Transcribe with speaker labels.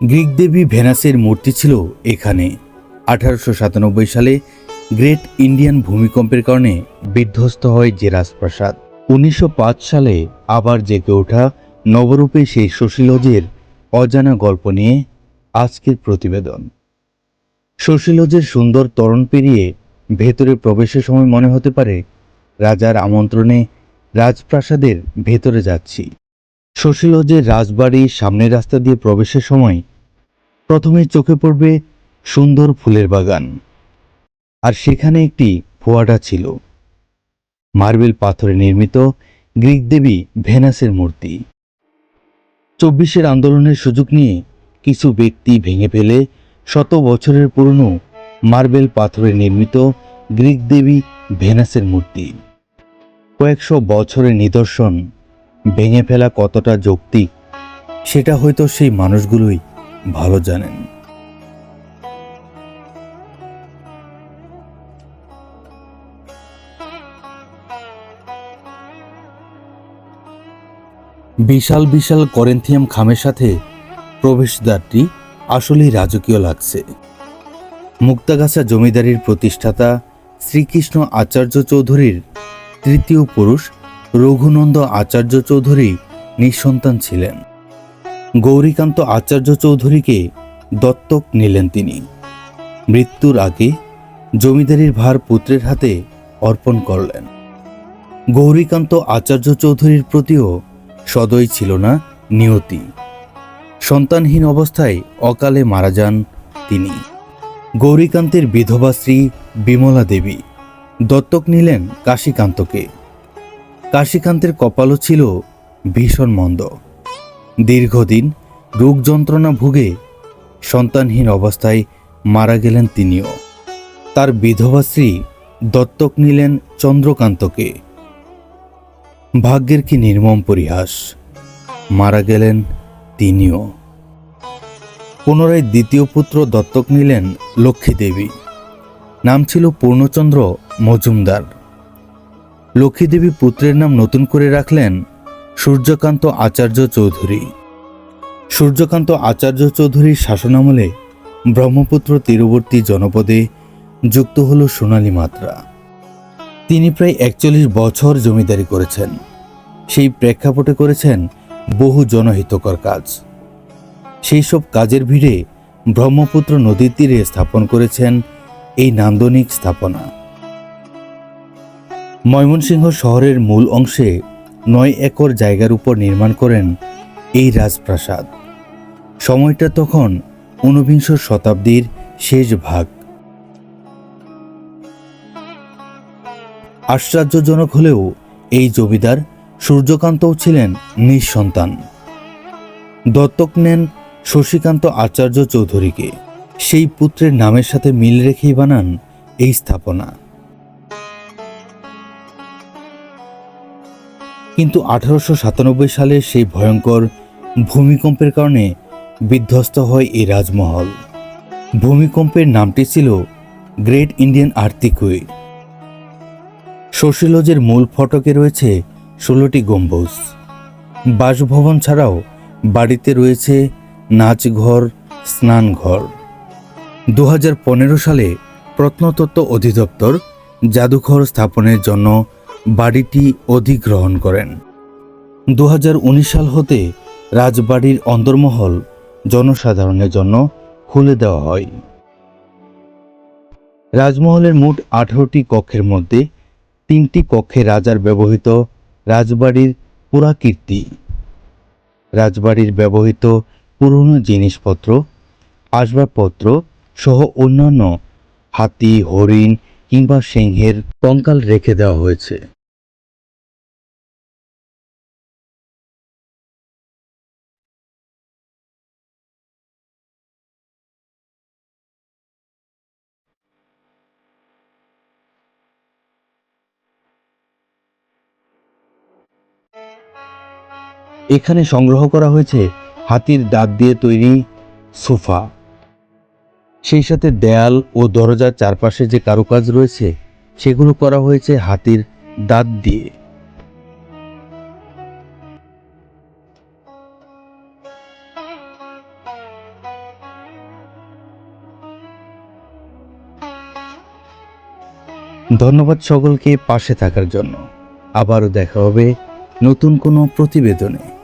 Speaker 1: Greek দেবী ভেনাসের মূর্তি ছিল এখানে। আঠারোশো সাতানব্বই সালে গ্রেট ইন্ডিয়ান ভূমিকম্পের কারণে বিধ্বস্ত হয় যে রাজপ্রাসাদ। উনিশশো পাঁচ সালে আবার জেগে ওঠা নবরূপে সেই শশীলজের অজানা গল্প নিয়ে আজকের প্রতিবেদন। শশীলজের সুন্দর তরণ পেরিয়ে ভেতরে প্রবেশের সময় মনে হতে পারে, রাজার আমন্ত্রণে রাজপ্রাসাদের ভেতরে যাচ্ছি। শশীলজের রাজবাড়ির সামনের রাস্তা দিয়ে প্রবেশের সময় প্রথমে চোখে পড়বে সুন্দর ফুলের বাগান। আর সেখানে একটি ফোয়ারা ছিল। মার্বেল পাথরে নির্মিত গ্রিক দেবী ভেনাসের মূর্তি। চব্বিশের আন্দোলনের সুযোগ নিয়ে কিছু ব্যক্তি ভেঙে ফেলে শত বছরের পুরনো মার্বেল পাথরে নির্মিত গ্রিক দেবী ভেনাসের মূর্তি। কয়েকশো বছরের নিদর্শন ভেঙে ফেলা কতটা যৌক্তিক, সেটা হয়তো সেই মানুষগুলোই ভালো জানেন। বিশাল বিশাল করেন্থিয়াম খামের সাথে প্রবেশদ্বারটি আসলেই রাজকীয় লাগছে। মুক্তাগাছা জমিদারির প্রতিষ্ঠাতা শ্রীকৃষ্ণ আচার্য চৌধুরীর তৃতীয় পুরুষ রঘুনন্দ আচার্য চৌধুরী নিঃসন্তান ছিলেন। গৌরীকান্ত আচার্য চৌধুরীকে দত্তক নিলেন তিনি। মৃত্যুর আগে জমিদারির ভার পুত্রের হাতে অর্পণ করলেন। গৌরীকান্ত আচার্য চৌধুরীর প্রতিও সদয় ছিল না, নিয়তি। সন্তানহীন অবস্থায় অকালে মারা যান তিনি। গৌরীকান্তের বিধবা স্ত্রী বিমলা দেবী দত্তক নিলেন কাশীকান্তকে। কাশীকান্তের কপালও ছিল ভীষণ মন্দ। দীর্ঘদিন রোগ যন্ত্রণা ভুগে সন্তানহীন অবস্থায় মারা গেলেন তিনিও। তার বিধবা স্ত্রী দত্তক নিলেন চন্দ্রকান্তকে। ভাগ্যের কি নির্মম পরিহাস, মারা গেলেন তিনিও। পুনরায় দ্বিতীয় পুত্র দত্তক নিলেন লক্ষ্মী দেবী নাম ছিল পূর্ণচন্দ্র মজুমদার। লক্ষ্মীদেবী পুত্রের নাম নতুন করে রাখলেন সূর্যকান্ত আচার্য চৌধুরী। সূর্যকান্ত আচার্য চৌধুরীর শাসনামলে ব্রহ্মপুত্র তীরবর্তী জনপদে যুক্ত হল সোনালী মাত্রা। তিনি প্রায় একচল্লিশ বছর জমিদারি করেছেন। সেই প্রেক্ষাপটে করেছেন বহু জনহিতকর কাজ। সেই সব কাজের ভিড়ে ব্রহ্মপুত্র নদীর তীরে স্থাপন করেছেন এই নান্দনিক স্থাপনা। ময়মনসিংহ শহরের মূল অংশে নয় একর জায়গার উপর নির্মাণ করেন এই রাজপ্রাসাদ। সময়টা তখন ঊনবিংশ শতাব্দীর শেষ ভাগ। আশ্চর্যজনক হলেও এই জমিদার সূর্যকান্তও ছিলেন নিঃসন্তান। দত্তক নেন শশীকান্ত আচার্য চৌধুরীকে। সেই পুত্রের নামের সাথে মিল রেখেই বানান এই স্থাপনা। কিন্তু আঠারোশো সাতানব্বই সালে সেই ভয়ঙ্কর ভূমিকম্পের কারণে বিধ্বস্ত হয় এই রাজমহল। ভূমিকম্পের নামটি ছিল গ্রেট ইন্ডিয়ান আর্থিকুই শশীলজের মূল ফটকে রয়েছে ষোলোটি গম্বুজ। বাসভবন ছাড়াও বাড়িতে রয়েছে নাচঘর, স্নানঘর। দু হাজার পনেরো সালে প্রত্নতত্ত্ব অধিদপ্তর জাদুঘর স্থাপনের জন্য বাড়িটি অধিগ্রহণ করেন। দু হাজার উনিশ সাল হতে রাজবাড়ির অন্দরমহল জনসাধারণের জন্য খুলে দেওয়া হয়। রাজমহলের মোট আঠারোটি কক্ষের মধ্যে তিনটি কক্ষে রাজার ব্যবহৃত রাজবাড়ির পুরাকীর্তি, রাজবাড়ির ব্যবহৃত পুরনো জিনিসপত্র, আসবাবপত্র সহ অন্যান্য হাতি, হরিণ কিংবা সিংহের কঙ্কাল রেখে দেওয়া হয়েছে। এখানে সংগ্রহ করা হয়েছে হাতির দাঁত দিয়ে তৈরি সোফা। সেই সাথে দেয়াল ও দরজার চারপাশে যে কারুকাজ রয়েছে, সেগুলো করা হয়েছে হাতির দাঁত দিয়ে। ধন্যবাদ সকলকে পাশে থাকার জন্য। আবারও দেখা হবে নতুন কোনো প্রতিবেদনে।